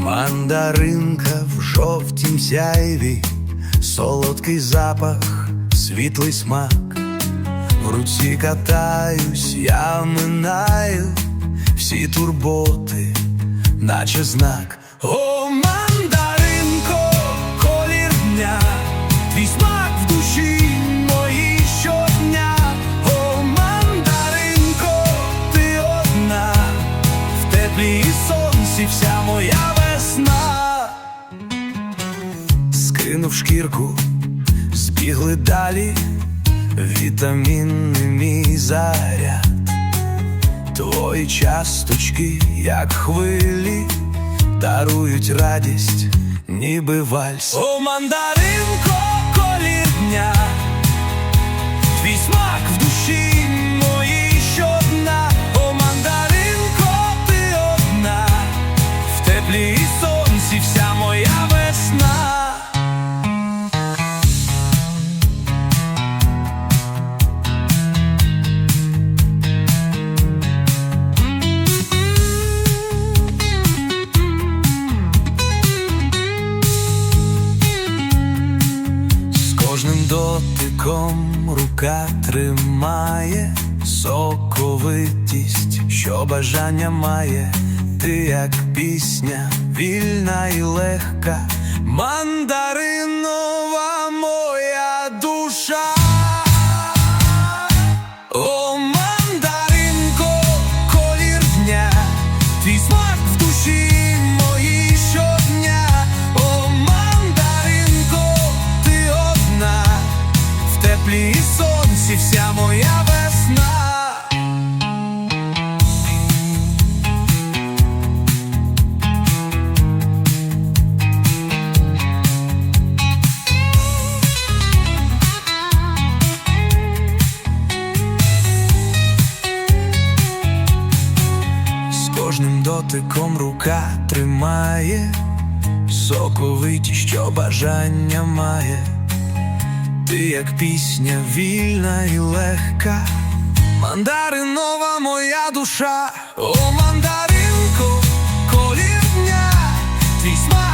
мандаринка в жовтім сяйві, солодкий запах, світлий смак. В руці катаюсь, я минаю всі турботи, наче знак. О, мандаринко, Скинув шкірку, збігли далі, вітамінний мій заряд. Твої часточки, як хвилі, дарують радість, ніби вальс. О, мандаринко, дотиком рука тримає соковитість, що бажання має, ти як пісня, вільна і легка, мандаринова сонці вся моя весна. З кожним дотиком рука тримає, соковиті, що бажання має, ти як пісня вільна і легка, мандаринова моя душа, о мандаринку, колір дня, твій смак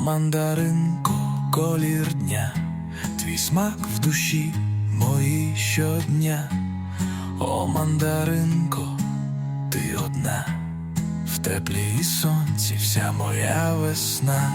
мандаринко, колір дня, твій смак в душі мої щодня. О, мандаринко, ти одна, в теплі і сонці вся моя весна.